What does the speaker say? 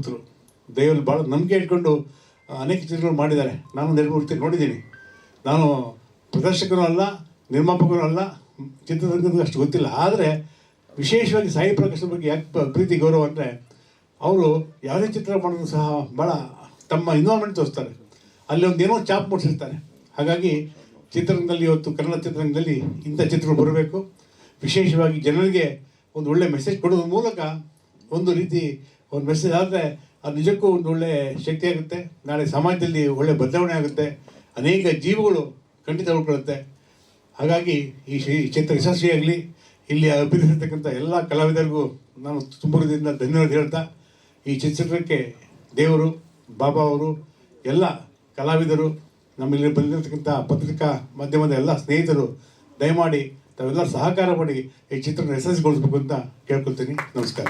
ದೇಶಭಕ್ತರು ದೇವರಲ್ಲಿ ಭಾಳ ನಂಬಿಕೆ ಇಟ್ಕೊಂಡು ಅನೇಕ ಚಿತ್ರಗಳು ಮಾಡಿದ್ದಾರೆ. ನಾನು ನಿರ್ಮೂರ್ತಿ ನೋಡಿದ್ದೀನಿ. ನಾನು ಪ್ರದರ್ಶಕನೂ ಅಲ್ಲ, ನಿರ್ಮಾಪಕನೂ ಅಲ್ಲ ಚಿತ್ರರಂಗದ ಅಷ್ಟು ಗೊತ್ತಿಲ್ಲ. ಆದರೆ ವಿಶೇಷವಾಗಿ ಸಾಯಿ ಪ್ರಕಾಶ್ ಬಗ್ಗೆ ಯಾಕೆ ಪ್ರೀತಿ, ಗೌರವ ಅಂದರೆ, ಅವರು ಯಾವುದೇ ಚಿತ್ರ ಮಾಡೋದು ಸಹ ಭಾಳ ತಮ್ಮ ಇನ್ವಾಲ್ವ್ಮೆಂಟ್ ತೋರಿಸ್ತಾರೆ. ಅಲ್ಲಿ ಒಂದು ಏನೋ ಚಾಪ್ ಮೂಡಿಸಿರ್ತಾರೆ ಹಾಗಾಗಿ ಚಿತ್ರರಂಗದಲ್ಲಿ ಇವತ್ತು ಕನ್ನಡ ಚಿತ್ರರಂಗದಲ್ಲಿ ಇಂಥ ಚಿತ್ರಗಳು ಬರಬೇಕು. ವಿಶೇಷವಾಗಿ ಜನರಿಗೆ ಒಂದು ಒಳ್ಳೆ ಮೆಸೇಜ್ ಕೊಡೋದ್ರ ಮೂಲಕ ಒಂದು ರೀತಿ ಒಂದು ಮೆಸೇಜ್ ಆದರೆ ಅದು ನಿಜಕ್ಕೂ ಒಂದು ಒಳ್ಳೆ ಶಕ್ತಿ ಆಗುತ್ತೆ. ನಾಳೆ ಸಮಾಜದಲ್ಲಿ ಒಳ್ಳೆ ಬದಲಾವಣೆ ಆಗುತ್ತೆ. ಅನೇಕ ಜೀವಗಳು ಖಂಡಿತ ಉಳ್ಕೊಳ್ಳುತ್ತೆ. ಹಾಗಾಗಿ ಈ ಚಿತ್ರ ಯಶಸ್ವಿಯಾಗಲಿ ಇಲ್ಲಿ ಅಭಿನಯಿಸಿರ್ತಕ್ಕಂಥ ಎಲ್ಲ ಕಲಾವಿದರಿಗೂ ನಾನು ತುಂಬ ಹೃದಯದಿಂದ ಧನ್ಯವಾದ ಹೇಳ್ತಾ, ಈ ಚಿತ್ರಕ್ಕೆ ದೇವರು, ಬಾಬಾ ಅವರು, ಎಲ್ಲ ಕಲಾವಿದರು, ನಮ್ಮಲ್ಲಿ ಬಂದಿರತಕ್ಕಂಥ ಪತ್ರಿಕಾ ಮಾಧ್ಯಮದ ಎಲ್ಲ ಸ್ನೇಹಿತರು, ದಯಮಾಡಿ ತಾವೆಲ್ಲ ಸಹಕಾರ ಮಾಡಿ ಈ ಚಿತ್ರನ ಯಶಸ್ವಿಗೊಳಿಸ್ಬೇಕು ಅಂತ ಕೇಳ್ಕೊಳ್ತೀನಿ. ನಮಸ್ಕಾರ.